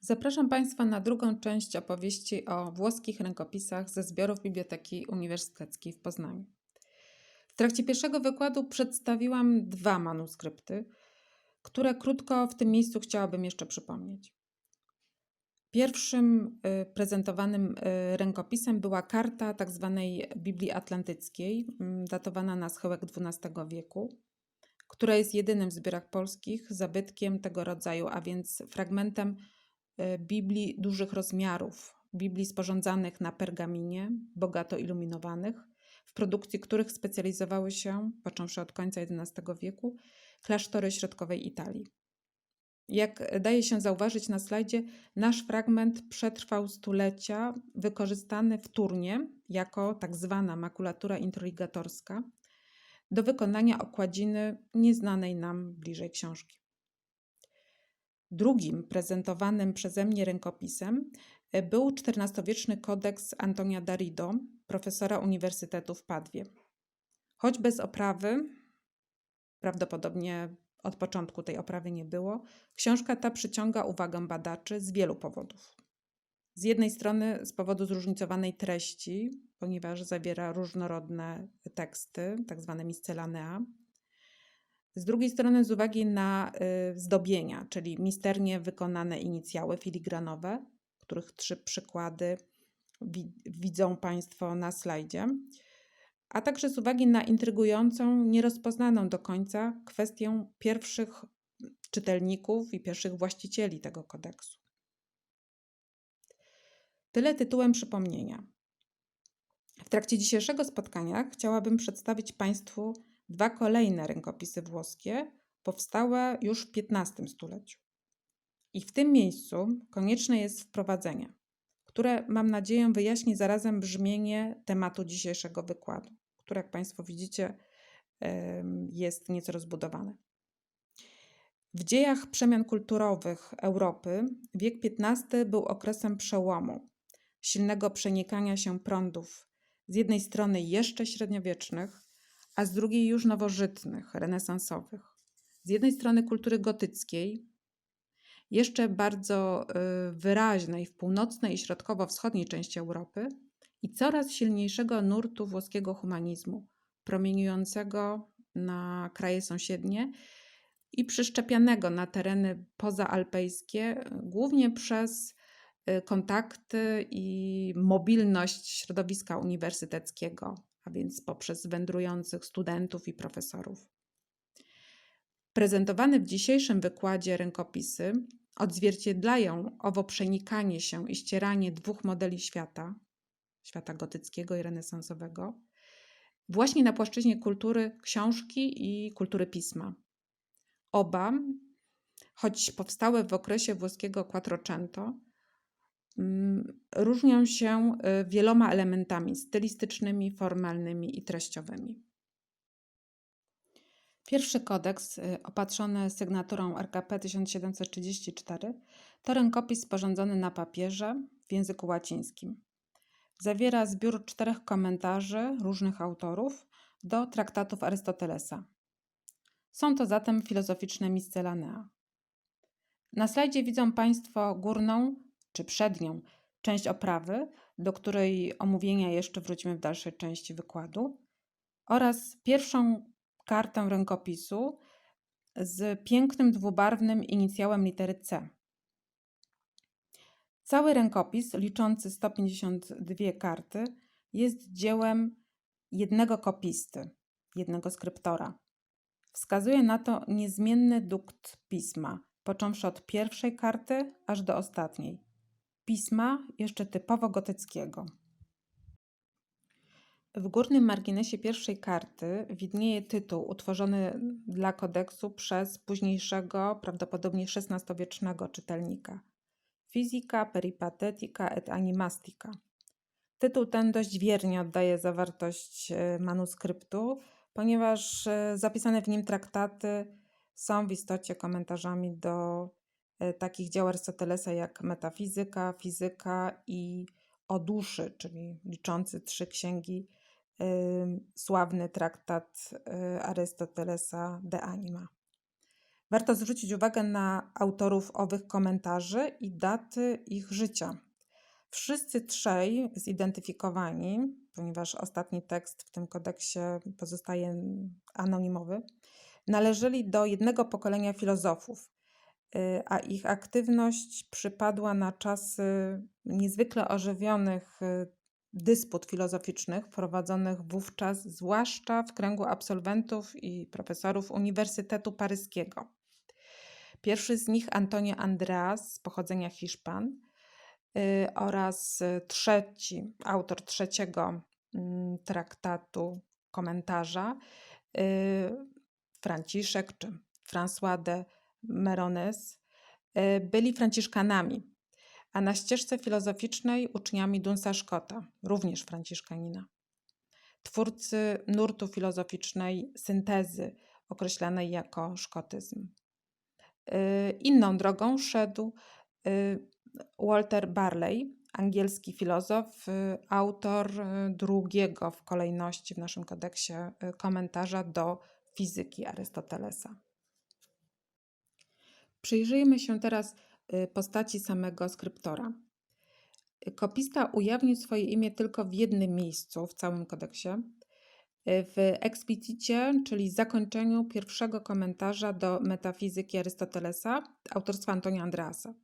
Zapraszam Państwa na drugą część opowieści o włoskich rękopisach ze zbiorów Biblioteki Uniwersyteckiej w Poznaniu. W trakcie pierwszego wykładu przedstawiłam dwa manuskrypty, które krótko w tym miejscu chciałabym jeszcze przypomnieć. Pierwszym y, prezentowanym y, rękopisem była karta tzw. Biblii Atlantyckiej, mm, datowana na schyłek XII wieku, która jest jedynym w zbiorach polskich zabytkiem tego rodzaju, a więc fragmentem Biblii dużych rozmiarów, Biblii sporządzanych na pergaminie, bogato iluminowanych, w produkcji których specjalizowały się, począwszy od końca XI wieku, klasztory środkowej Italii. Jak daje się zauważyć na slajdzie, nasz fragment przetrwał stulecia, wykorzystany wtórnie jako tak zwana makulatura introligatorska do wykonania okładziny nieznanej nam bliżej książki. Drugim prezentowanym przeze mnie rękopisem e, był XIV-wieczny kodeks Antonia Darido, profesora Uniwersytetu w Padwie. Choć bez oprawy, prawdopodobnie od początku tej oprawy nie było, książka ta przyciąga uwagę badaczy z wielu powodów. Z jednej strony z powodu zróżnicowanej treści, ponieważ zawiera różnorodne teksty, tak zwane miscelanea. Z drugiej strony z uwagi na y, zdobienia, czyli misternie wykonane inicjały filigranowe, których trzy przykłady widzą Państwo na slajdzie a także z uwagi na intrygującą, nierozpoznaną do końca kwestię pierwszych czytelników i pierwszych właścicieli tego kodeksu. Tyle tytułem przypomnienia. W trakcie dzisiejszego spotkania chciałabym przedstawić Państwu dwa kolejne rękopisy włoskie, powstałe już w XV stuleciu. I w tym miejscu konieczne jest wprowadzenie, które mam nadzieję wyjaśni zarazem brzmienie tematu dzisiejszego wykładu które, jak Państwo widzicie, jest nieco rozbudowane. W dziejach przemian kulturowych Europy wiek XV był okresem przełomu, silnego przenikania się prądów, z jednej strony jeszcze średniowiecznych, a z drugiej już nowożytnych, renesansowych. Z jednej strony kultury gotyckiej, jeszcze bardzo y, wyraźnej w północnej i środkowo-wschodniej części Europy, i coraz silniejszego nurtu włoskiego humanizmu, promieniującego na kraje sąsiednie i przyszczepianego na tereny pozaalpejskie, głównie przez y, kontakty i mobilność środowiska uniwersyteckiego, a więc poprzez wędrujących studentów i profesorów. Prezentowane w dzisiejszym wykładzie rękopisy odzwierciedlają owo przenikanie się i ścieranie dwóch modeli świata, świata gotyckiego i renesansowego, właśnie na płaszczyźnie kultury książki i kultury pisma. Oba, choć powstałe w okresie włoskiego Quattrocento, różnią się y, wieloma elementami stylistycznymi, formalnymi i treściowymi. Pierwszy kodeks, y, opatrzony sygnaturą RKP 1734, to rękopis sporządzony na papierze w języku łacińskim. Zawiera zbiór czterech komentarzy różnych autorów do traktatów Arystotelesa. Są to zatem filozoficzne miscelanea. Na slajdzie widzą Państwo górną czy przednią część oprawy, do której omówienia jeszcze wrócimy w dalszej części wykładu, oraz pierwszą kartę rękopisu z pięknym dwubarwnym inicjałem litery C. Cały rękopis, liczący 152 karty, jest dziełem jednego kopisty, jednego skryptora. Wskazuje na to niezmienny dukt pisma, począwszy od pierwszej karty aż do ostatniej. Pisma jeszcze typowo gotyckiego. W górnym marginesie pierwszej karty widnieje tytuł utworzony dla kodeksu przez późniejszego, prawdopodobnie XVI-wiecznego czytelnika. Physica peripatetica et animastica. Tytuł ten dość wiernie oddaje zawartość e, manuskryptu, ponieważ e, zapisane w nim traktaty są w istocie komentarzami do takich dzieł Arystotelesa jak metafizyka, fizyka i o duszy, czyli liczący trzy księgi, sławny traktat Arystotelesa De Anima. Warto zwrócić uwagę na autorów owych komentarzy i daty ich życia. Wszyscy trzej zidentyfikowani, ponieważ ostatni tekst w tym kodeksie pozostaje anonimowy, należeli do jednego pokolenia filozofów, a ich aktywność przypadła na czasy niezwykle ożywionych y, dysput filozoficznych prowadzonych wówczas zwłaszcza w kręgu absolwentów i profesorów Uniwersytetu Paryskiego. Pierwszy z nich Antonio Andreas z pochodzenia Hiszpan y, oraz trzeci, autor trzeciego mm, traktatu, komentarza, Franciszek czy François de Merones y, byli franciszkanami, a na ścieżce filozoficznej uczniami Dunsa Scotta, również franciszkanina. Twórcy nurtu filozoficznej syntezy, określanej jako szkotyzm. Y, inną drogą szedł y, Walter Barley, angielski filozof, autor drugiego w kolejności w naszym kodeksie komentarza do fizyki Arystotelesa. Przyjrzyjmy się teraz y, postaci samego skryptora. Kopista ujawnił swoje imię tylko w jednym miejscu w całym kodeksie, y, w ekspicicie, czyli zakończeniu pierwszego komentarza do metafizyki Arystotelesa autorstwa Antonia Andreasa.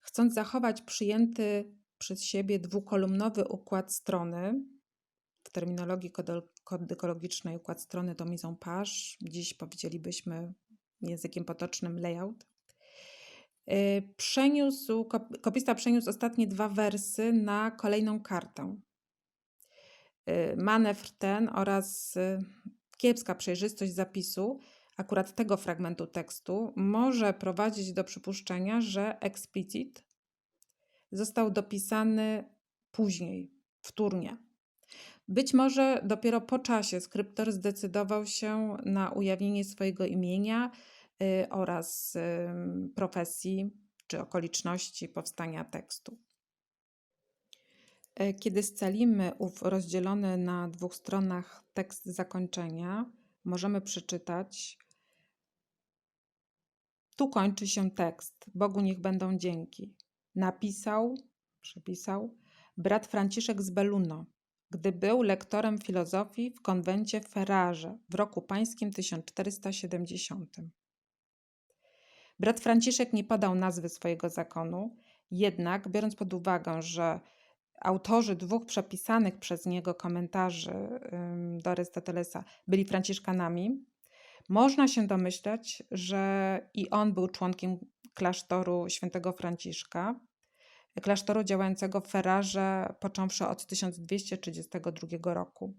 Chcąc zachować przyjęty przez siebie dwukolumnowy układ strony, w terminologii kodykologicznej układ strony to mise en page, dziś powiedzielibyśmy językiem potocznym layout. Y, przeniósł, kopista przeniósł ostatnie dwa wersy na kolejną kartę. Y, manewr ten oraz y, kiepska przejrzystość zapisu akurat tego fragmentu tekstu może prowadzić do przypuszczenia, że explicit został dopisany później, wtórnie. Być może dopiero po czasie skryptor zdecydował się na ujawnienie swojego imienia y, oraz profesji czy okoliczności powstania tekstu. E, kiedy scalimy ów rozdzielony na dwóch stronach tekst zakończenia, możemy przeczytać: Tu kończy się tekst. Bogu niech będą dzięki. Napisał, przepisał brat Franciszek z Belluno, gdy był lektorem filozofii w konwencie w Ferrarze w roku pańskim 1470. Brat Franciszek nie podał nazwy swojego zakonu, jednak biorąc pod uwagę, że autorzy dwóch przepisanych przez niego komentarzy do Arystotelesa byli Franciszkanami, można się domyślać, że i on był członkiem klasztoru świętego Franciszka, klasztoru działającego w Ferrarze począwszy od 1232 roku.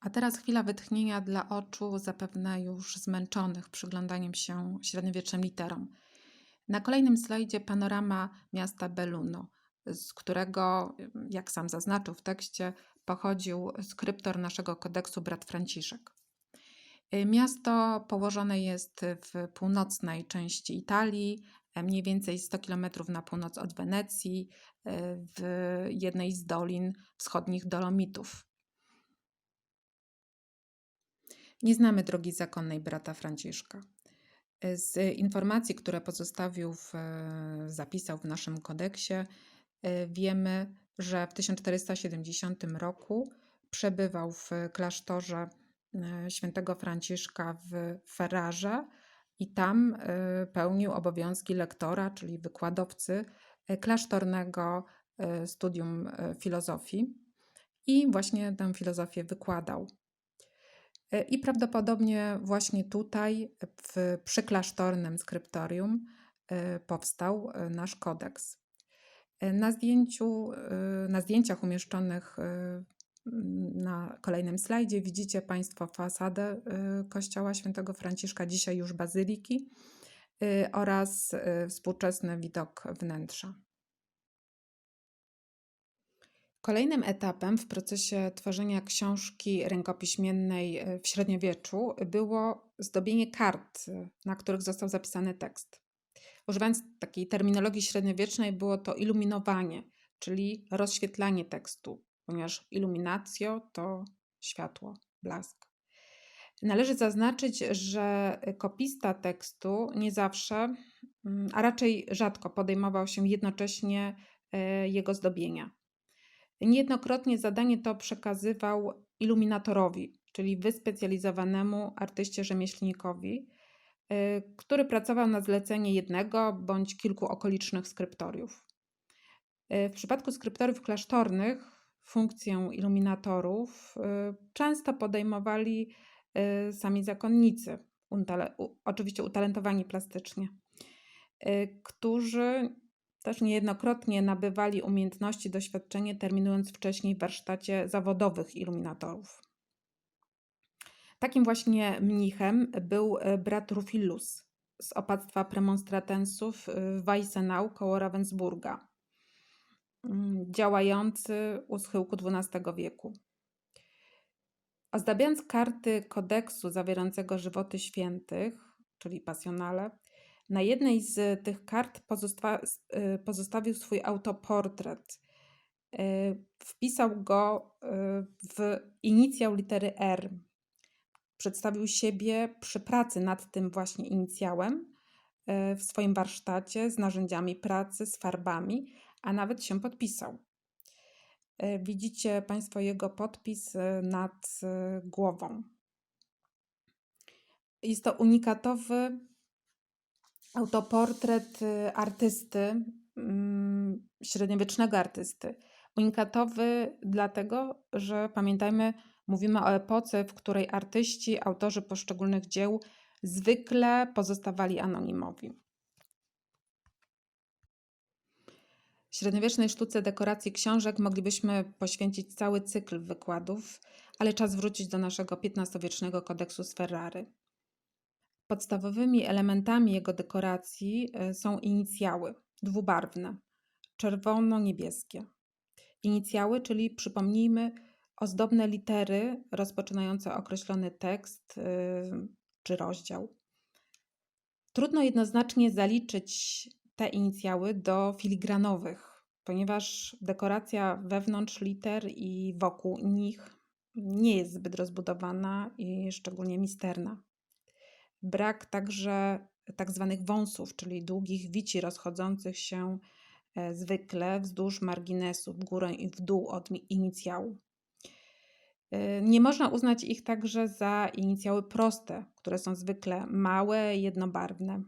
A teraz chwila wytchnienia dla oczu, zapewne już zmęczonych przyglądaniem się średniowiecznym literom. Na kolejnym slajdzie panorama miasta Belluno, z którego, jak sam zaznaczył w tekście, pochodził skryptor naszego kodeksu brat Franciszek. Miasto położone jest w północnej części Italii, mniej więcej 100 km na północ od Wenecji, e, w jednej z dolin wschodnich Dolomitów. Nie znamy drogi zakonnej brata Franciszka. E, z informacji, które pozostawił, w, zapisał w naszym kodeksie, wiemy, że w 1470 roku przebywał w klasztorze świętego Franciszka w Ferrarze, i tam y, pełnił obowiązki lektora, czyli wykładowcy y, klasztornego y, studium filozofii i właśnie tę filozofię wykładał. I prawdopodobnie właśnie tutaj, w przyklasztornym skryptorium, powstał nasz kodeks. Na, zdjęciu, na zdjęciach umieszczonych na kolejnym slajdzie widzicie Państwo fasadę y, kościoła świętego Franciszka, dzisiaj już bazyliki y, oraz y, współczesny widok wnętrza. Kolejnym etapem w procesie tworzenia książki rękopiśmiennej w średniowieczu było zdobienie kart, na których został zapisany tekst. Używając takiej terminologii średniowiecznej, było to iluminowanie, czyli rozświetlanie tekstu, ponieważ iluminacjo to światło, blask. Należy zaznaczyć, że kopista tekstu nie zawsze, mm, a raczej rzadko podejmował się jednocześnie e, jego zdobienia. Niejednokrotnie zadanie to przekazywał iluminatorowi, czyli wyspecjalizowanemu artyście rzemieślnikowi, e, który pracował na zlecenie jednego bądź kilku okolicznych skryptoriów. E, w przypadku skryptoriów klasztornych funkcję iluminatorów często podejmowali Y, sami zakonnicy, oczywiście utalentowani plastycznie, y, którzy też niejednokrotnie nabywali umiejętności, doświadczenie, terminując wcześniej w warsztacie zawodowych iluminatorów. Takim właśnie mnichem był y, brat Rufillus z opactwa premonstratensów w Weissenau koło Ravensburga, działający u schyłku XII wieku. Ozdabiając karty kodeksu zawierającego żywoty świętych, czyli pasjonale, na jednej z tych kart y, pozostawił swój autoportret. Y, wpisał go y, w inicjał litery R. Przedstawił siebie przy pracy nad tym właśnie inicjałem w swoim warsztacie z narzędziami pracy, z farbami, a nawet się podpisał. E, widzicie Państwo jego podpis e, nad e, głową. Jest to unikatowy autoportret artysty, mm, średniowiecznego artysty. Unikatowy dlatego, że pamiętajmy, mówimy o epoce, w której artyści, autorzy poszczególnych dzieł zwykle pozostawali anonimowi. Średniowiecznej sztuce dekoracji książek moglibyśmy poświęcić cały cykl wykładów, ale czas wrócić do naszego XV-wiecznego kodeksu z Ferrary. Podstawowymi elementami jego dekoracji e, są inicjały dwubarwne, czerwono-niebieskie. Inicjały, czyli przypomnijmy, ozdobne litery rozpoczynające określony tekst yy, czy rozdział. Trudno jednoznacznie zaliczyć te inicjały do filigranowych, ponieważ dekoracja wewnątrz liter i wokół nich nie jest zbyt rozbudowana i szczególnie misterna. Brak także tak zwanych wąsów, czyli długich wici rozchodzących się e, zwykle wzdłuż marginesu, w górę i w dół od inicjału. E, nie można uznać ich także za inicjały proste, które są zwykle małe, jednobarwne.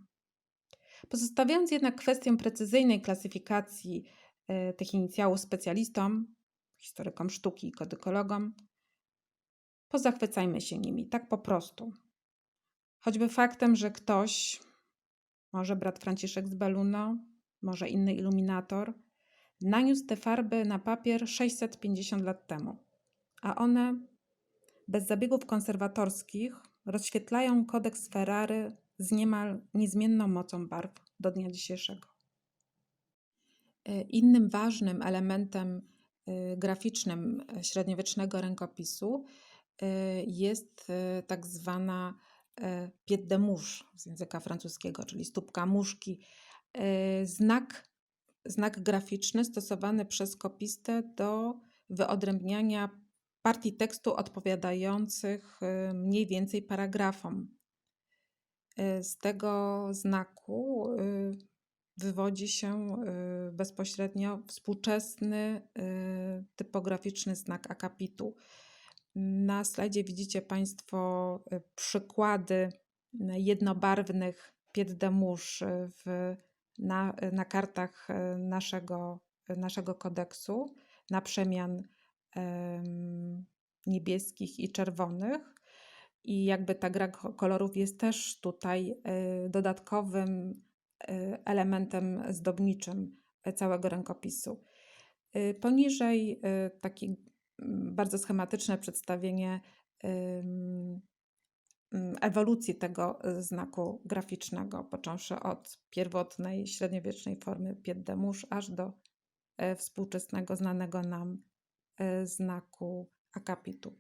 Pozostawiając jednak kwestię precyzyjnej klasyfikacji e, tych inicjałów specjalistom, historykom sztuki i kodykologom, pozachwycajmy się nimi, tak po prostu. Choćby faktem, że ktoś, może brat Franciszek z Belluno, może inny iluminator, naniósł te farby na papier 650 lat temu, a one bez zabiegów konserwatorskich rozświetlają kodeks Ferrary z niemal niezmienną mocą barw do dnia dzisiejszego. E, innym ważnym elementem e, graficznym e, średniowiecznego rękopisu jest tak zwana pied de mouche z języka francuskiego, czyli stópka muszki. Znak, znak graficzny stosowany przez kopistę do wyodrębniania partii tekstu odpowiadających mniej więcej paragrafom z tego znaku y, wywodzi się y, bezpośrednio współczesny typograficzny znak akapitu. Na slajdzie widzicie Państwo przykłady jednobarwnych pied de na, na kartach naszego, naszego kodeksu na przemian niebieskich i czerwonych. I jakby ta gra kolorów jest też tutaj y, dodatkowym y, elementem zdobniczym całego rękopisu. Y, poniżej takie bardzo schematyczne przedstawienie ewolucji tego znaku graficznego, począwszy od pierwotnej średniowiecznej formy pied de mouche, aż do współczesnego, znanego nam znaku akapitu.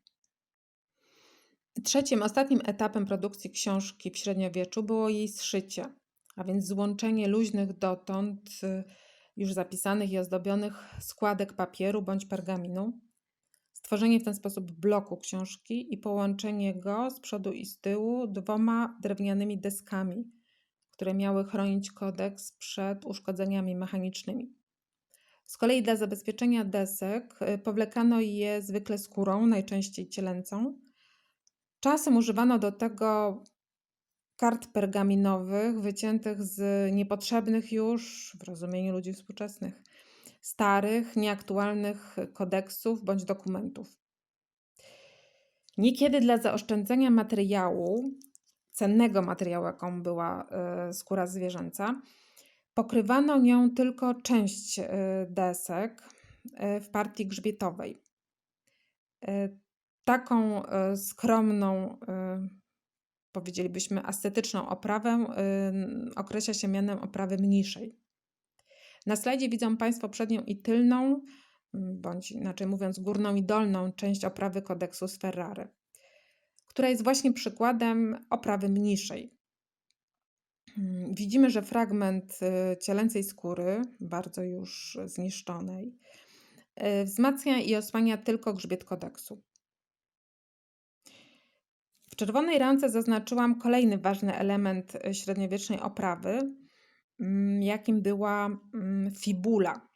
Trzecim, ostatnim etapem produkcji książki w średniowieczu było jej zszycie, a więc złączenie luźnych dotąd y, już zapisanych i ozdobionych składek papieru bądź pergaminu, Stworzenie w ten sposób bloku książki i połączenie go z przodu i z tyłu dwoma drewnianymi deskami, które miały chronić kodeks przed uszkodzeniami mechanicznymi. Z kolei dla zabezpieczenia desek y, powlekano je zwykle skórą, najczęściej cielęcą. Czasem używano do tego kart pergaminowych wyciętych z niepotrzebnych już, w rozumieniu ludzi współczesnych, starych, nieaktualnych kodeksów bądź dokumentów. Niekiedy dla zaoszczędzenia materiału, cennego materiału, jaką była y, skóra zwierzęca, pokrywano nią tylko część y, desek y, w partii grzbietowej. Taką skromną, powiedzielibyśmy, estetyczną oprawę określa się mianem oprawy mniejszej. Na slajdzie widzą Państwo przednią i tylną, bądź inaczej mówiąc, górną i dolną część oprawy kodeksu z Ferrary, która jest właśnie przykładem oprawy mniejszej. Widzimy, że fragment cielęcej skóry, bardzo już zniszczonej, wzmacnia i osłania tylko grzbiet kodeksu. Czerwonej ramce zaznaczyłam kolejny ważny element y, średniowiecznej oprawy, Mm, jakim była mm, fibula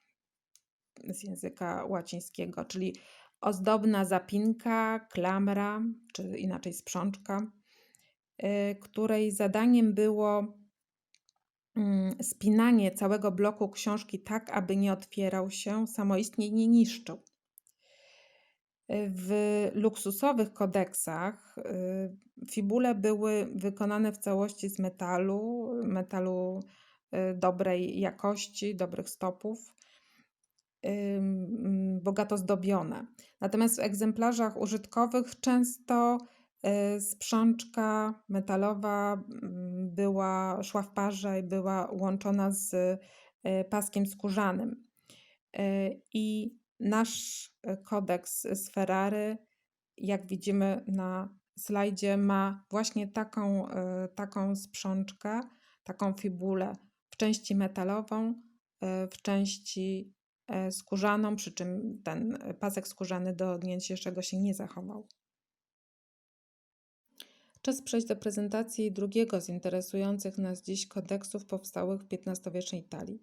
z języka łacińskiego, czyli ozdobna zapinka, klamra, czy inaczej sprzączka, y, której zadaniem było mm, spinanie całego bloku książki tak, aby nie otwierał się, samoistnie nie niszczył. W luksusowych kodeksach y, fibule były wykonane w całości z metalu, metalu Y, dobrej jakości, dobrych stopów, bogato zdobione. Natomiast w egzemplarzach użytkowych często y, sprzączka metalowa była, szła w parze i była łączona z y, paskiem skórzanym. I nasz kodeks z Ferrari, jak widzimy na slajdzie, ma właśnie taką, taką sprzączkę, taką fibulę w części metalową, e, w części e, skórzaną, przy czym ten pasek skórzany do dnia dzisiejszego się nie zachował. Czas przejść do prezentacji drugiego z interesujących nas dziś kodeksów powstałych w XV-wiecznej Italii.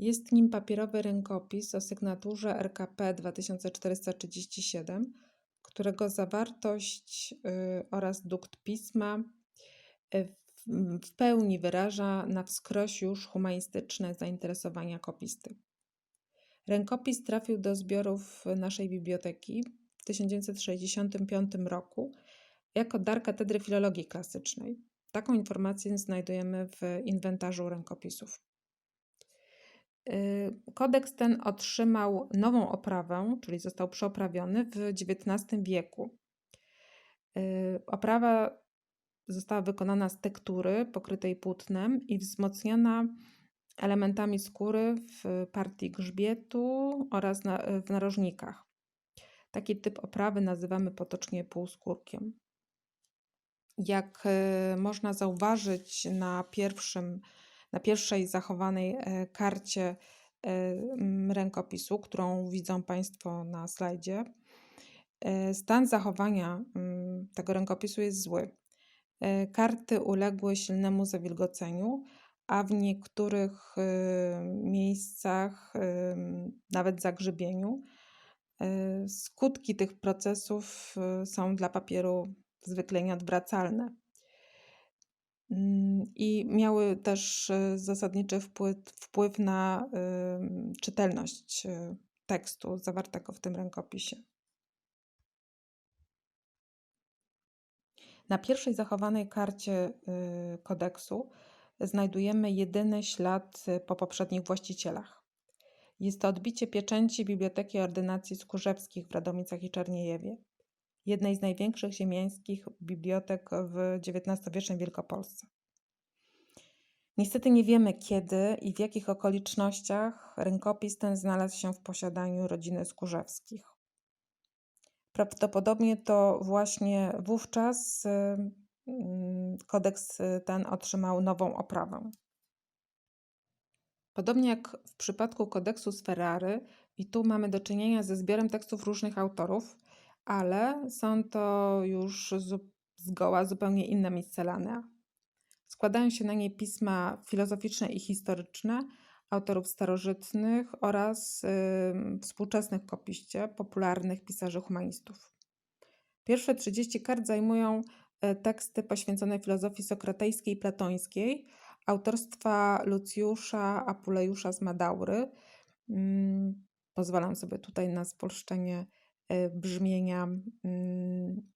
Jest nim papierowy rękopis o sygnaturze RKP 2437, którego zawartość y, oraz dukt pisma y, w pełni wyraża na wskroś już humanistyczne zainteresowania kopisty. Rękopis trafił do zbiorów naszej biblioteki w 1965 roku jako dar Katedry Filologii Klasycznej. Taką informację znajdujemy w inwentarzu rękopisów. Y, kodeks ten otrzymał nową oprawę, czyli został przeoprawiony w XIX wieku. Y, oprawa została wykonana z tektury pokrytej płótnem i wzmocniona elementami skóry w partii grzbietu oraz na, w narożnikach. Taki typ oprawy nazywamy potocznie półskórkiem. Jak e, można zauważyć na, pierwszym, na pierwszej zachowanej e, karcie e, rękopisu, którą widzą Państwo na slajdzie, stan zachowania tego rękopisu jest zły. E, karty uległy silnemu zawilgoceniu, a w niektórych e, miejscach nawet zagrzybieniu. E, skutki tych procesów są dla papieru zwykle nieodwracalne. Mm, I miały też zasadniczy wpływ, na czytelność tekstu zawartego w tym rękopisie. Na pierwszej zachowanej karcie y, kodeksu znajdujemy jedyny ślad po poprzednich właścicielach. Jest to odbicie pieczęci Biblioteki Ordynacji Skórzewskich w Radomicach i Czerniejewie, jednej z największych ziemiańskich bibliotek w XIX-wiecznej Wielkopolsce. Niestety nie wiemy kiedy i w jakich okolicznościach rękopis ten znalazł się w posiadaniu rodziny Skórzewskich. Prawdopodobnie to właśnie wówczas kodeks ten otrzymał nową oprawę. Podobnie jak w przypadku kodeksu z Ferrary, i tu mamy do czynienia ze zbiorem tekstów różnych autorów, ale są to już zgoła zupełnie inne miscellanea. Składają się na niej pisma filozoficzne i historyczne autorów starożytnych oraz współczesnych kopiście, popularnych pisarzy humanistów. Pierwsze 30 kart zajmują y, teksty poświęcone filozofii sokratejskiej i platońskiej, autorstwa Lucjusza Apulejusza z Madaury. Pozwalam sobie tutaj na spolszczenie brzmienia mm,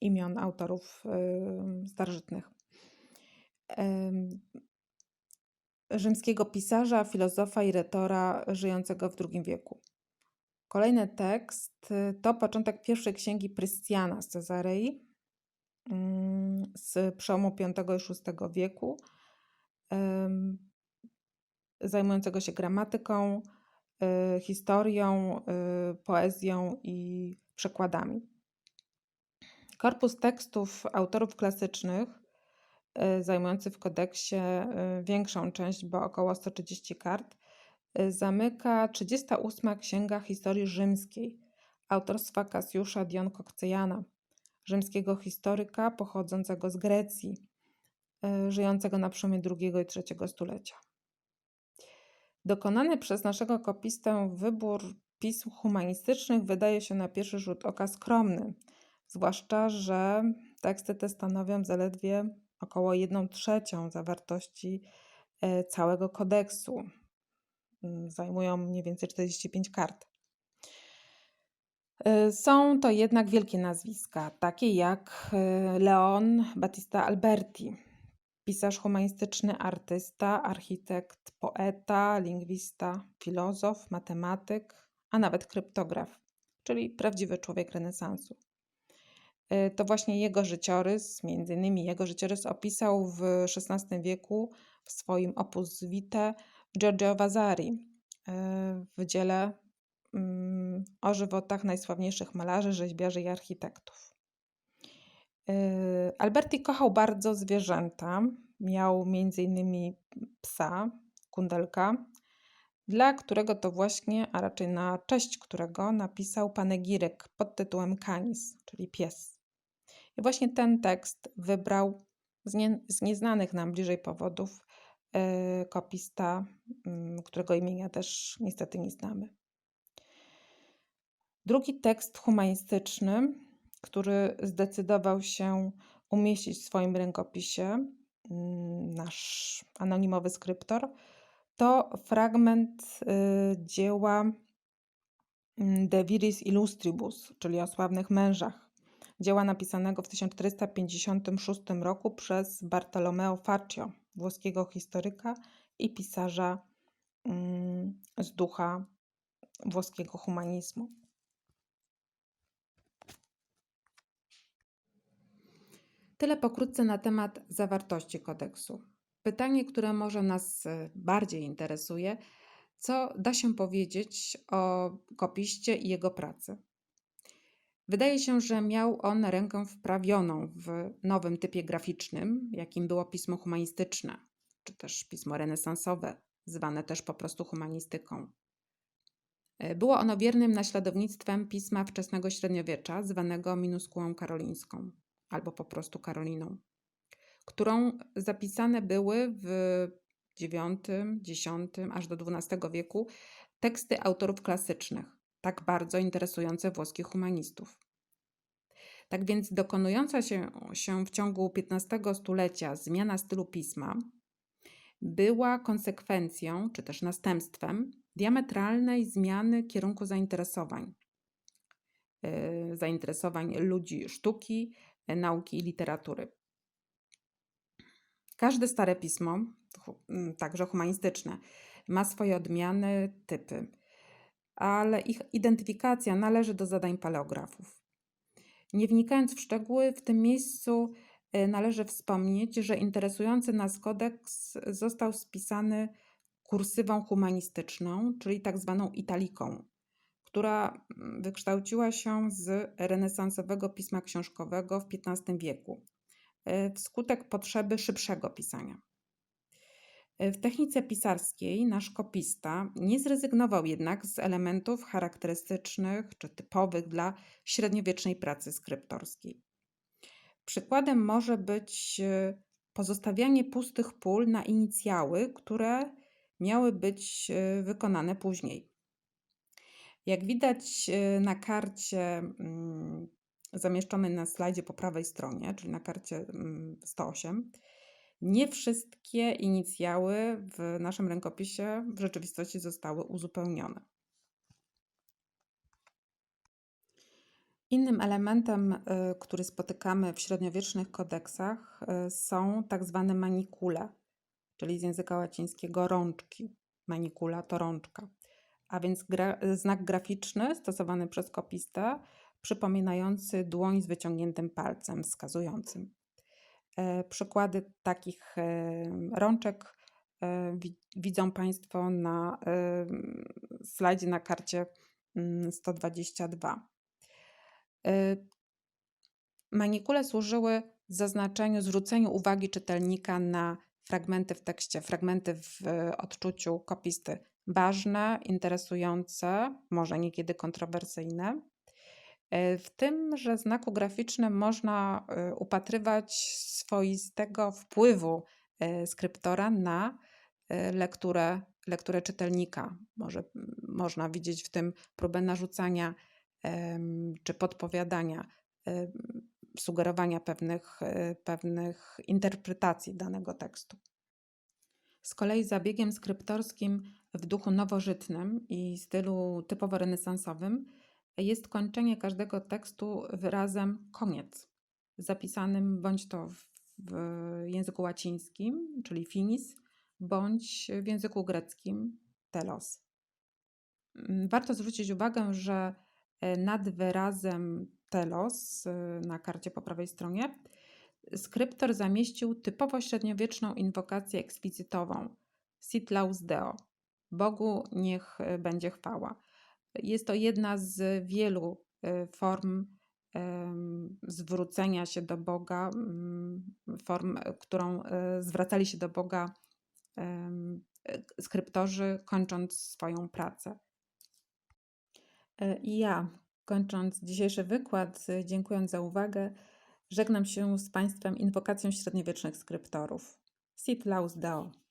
imion autorów starożytnych. Rzymskiego pisarza, filozofa i retora żyjącego w II wieku. Kolejny tekst to początek pierwszej księgi Prystiana z Cezarei mm, z przełomu V i VI wieku zajmującego się gramatyką, historią, y, poezją i przekładami. Korpus tekstów autorów klasycznych, y, zajmujący w kodeksie większą część, bo około 130 kart, zamyka 38 Księga Historii Rzymskiej autorstwa Kasjusza Dion Kokcejana, rzymskiego historyka pochodzącego z Grecji, żyjącego na przełomie II i III stulecia. Dokonany przez naszego kopistę wybór pism humanistycznych wydaje się na pierwszy rzut oka skromny, zwłaszcza, że teksty te stanowią zaledwie około 1 trzecią zawartości e, całego kodeksu. Mm, zajmują mniej więcej 45 kart. E, są to jednak wielkie nazwiska, takie jak e, Leon Battista Alberti, Pisarz humanistyczny, artysta, architekt, poeta, lingwista, filozof, matematyk, a nawet kryptograf, czyli prawdziwy człowiek renesansu. Y, to właśnie jego życiorys, między innymi jego życiorys opisał w XVI wieku w swoim opus vitae Giorgio Vasari y, w dziele mm, o żywotach najsławniejszych malarzy, rzeźbiarzy i architektów. Yy, Alberti kochał bardzo zwierzęta. Miał innymi psa, kundelka, dla którego to właśnie, a raczej na cześć którego napisał panegiryk pod tytułem Canis, czyli pies. I właśnie ten tekst wybrał z, nie, z nieznanych nam bliżej powodów yy, kopista, yy, którego imienia też niestety nie znamy. Drugi tekst humanistyczny który zdecydował się umieścić w swoim rękopisie, mm, nasz anonimowy skryptor, to fragment y, dzieła mm, De Viris Illustribus, czyli o sławnych mężach. Dzieła napisanego w 1456 roku przez Bartolomeo Faccio, włoskiego historyka i pisarza mm, z ducha włoskiego humanizmu. Tyle pokrótce na temat zawartości kodeksu. Pytanie, które może nas e, bardziej interesuje, co da się powiedzieć o kopiście i jego pracy. Wydaje się, że miał on rękę wprawioną w nowym typie graficznym, jakim było pismo humanistyczne, czy też pismo renesansowe, zwane też po prostu humanistyką. E, było ono wiernym naśladownictwem pisma wczesnego średniowiecza, zwanego minuskułą karolińską albo po prostu Karoliną, którą zapisane były w IX, X aż do XII wieku teksty autorów klasycznych, tak bardzo interesujące włoskich humanistów. Tak więc dokonująca się, się w ciągu XV stulecia zmiana stylu pisma była konsekwencją, czy też następstwem diametralnej zmiany kierunku zainteresowań. Yy, zainteresowań ludzi sztuki, nauki i literatury. Każde stare pismo, mm, także humanistyczne, ma swoje odmiany, typy, ale ich identyfikacja należy do zadań paleografów. Nie wnikając w szczegóły, w tym miejscu y, należy wspomnieć, że interesujący nas kodeks został spisany kursywą humanistyczną, czyli tak zwaną italiką, która mm, wykształciła się z renesansowego pisma książkowego w XV wieku, e, wskutek potrzeby szybszego pisania. E, W technice pisarskiej nasz kopista nie zrezygnował jednak z elementów charakterystycznych czy typowych dla średniowiecznej pracy skryptorskiej. Przykładem może być e, pozostawianie pustych pól na inicjały, które miały być wykonane później. Jak widać e, na karcie mm, zamieszczonej na slajdzie po prawej stronie, czyli na karcie mm, 108, nie wszystkie inicjały w naszym rękopisie w rzeczywistości zostały uzupełnione. Innym elementem, y, który spotykamy w średniowiecznych kodeksach, y, są tak zwane manikule, czyli z języka łacińskiego rączki. Manikula to rączka, a więc gra, znak graficzny stosowany przez kopistę, przypominający dłoń z wyciągniętym palcem wskazującym. E, Przykłady takich e, rączek e, wi- widzą Państwo na e, slajdzie na karcie mm, 122. E, Manikule służyły zaznaczeniu, zwróceniu uwagi czytelnika na fragmenty w tekście, fragmenty w e, odczuciu kopisty ważne, interesujące, może niekiedy kontrowersyjne. E, W tymże znaku graficznym można e, upatrywać swoistego wpływu e, skryptora na lekturę, lekturę czytelnika. Może, można widzieć w tym próbę narzucania czy podpowiadania, sugerowania pewnych, pewnych interpretacji danego tekstu. Z kolei zabiegiem skryptorskim w duchu nowożytnym i stylu typowo renesansowym jest kończenie każdego tekstu wyrazem koniec, zapisanym bądź to w, języku łacińskim, czyli finis, bądź w języku greckim telos. Warto zwrócić uwagę, że e, nad wyrazem telos e, na karcie po prawej stronie skryptor zamieścił typowo średniowieczną inwokację eksplicitową Sit laus Deo. Bogu niech e, będzie chwała. Jest to jedna z wielu e, form zwrócenia się do Boga, mm, form, którą e, zwracali się do Boga skryptorzy, kończąc swoją pracę. I ja, kończąc dzisiejszy wykład, dziękując za uwagę, żegnam się z Państwem inwokacją średniowiecznych skryptorów. Sit laus Deo.